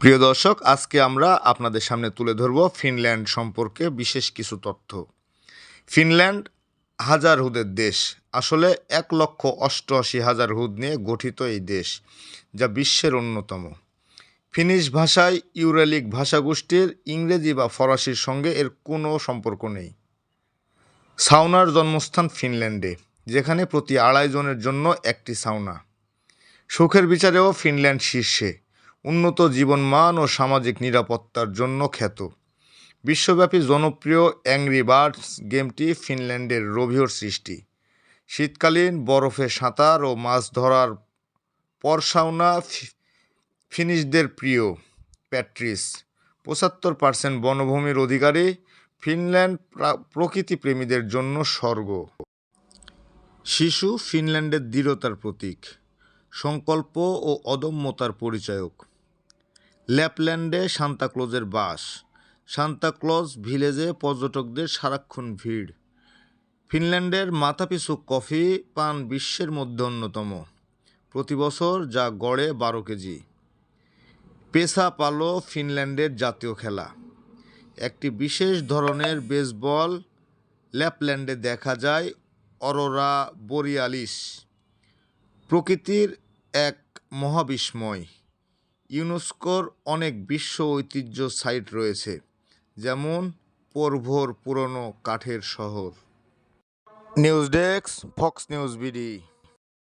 প্রিয় দর্শক, আজকে আমরা আপনাদের সামনে তুলে ধরব ফিনল্যান্ড সম্পর্কে বিশেষ কিছু তথ্য। ফিনল্যান্ড হাজার হুদের দেশ। আসলে এক লক্ষ অষ্টআশি হাজার হুদ নিয়ে গঠিত এই দেশ, যা বিশ্বের অন্যতম। ফিনিশ ভাষায় ইউরেলিক ভাষাগোষ্ঠীর ইংরেজি বা ফরাসির সঙ্গে এর কোনো সম্পর্ক নেই। সাউনার জন্মস্থান ফিনল্যান্ডে, যেখানে প্রতি আড়াই জনের জন্য একটি সাউনা সুখের বিচারেও ফিনল্যান্ড শীর্ষে। উন্নত জীবনমান ও সামাজিক নিরাপত্তার জন্য খ্যাত। বিশ্বব্যাপী জনপ্রিয় অ্যাংরি বার্ডস গেমটি ফিনল্যান্ডের রবিহর সৃষ্টি। শীতকালীন বরফে সাঁতার ও মাছ ধরার পরসাউনা ফি- ফিনিশদের প্রিয় প্যাট্রিস। পঁচাত্তর পার্সেন্ট বনভূমির অধিকারী ফিনল্যান্ড প্রা- প্রকৃতিপ্রেমীদের জন্য স্বর্গ। শিশু ফিনল্যান্ডের দৃঢ়তার প্রতীক, সংকল্প ও অদম্যতার পরিচায়ক। ল্যাপল্যান্ডে সান্তাক্লজের বাস। সান্তাক্লজ ভিলেজে পর্যটকদের সারাক্ষণ ভিড়। ফিনল্যান্ডের মাথাপিছু কফি পান বিশ্বের মধ্যে অন্যতম। প্রতি বছর যা গড়ে বারো কেজি। পেসা পালো ফিনল্যান্ডের জাতীয় খেলা। একটি বিশেষ ধরনের বেসবল ল্যাপল্যান্ডে দেখা যায় অরোরা বোরিয়ালিস। প্রকৃতির এক মহাবিস্ময়। ইউনেস্কোর অনেক বিশ্ব ঐতিহ্য সাইট রয়েছে, যেমন পরভোর পুরনো কাঠের শহর। News desk Fox News BD.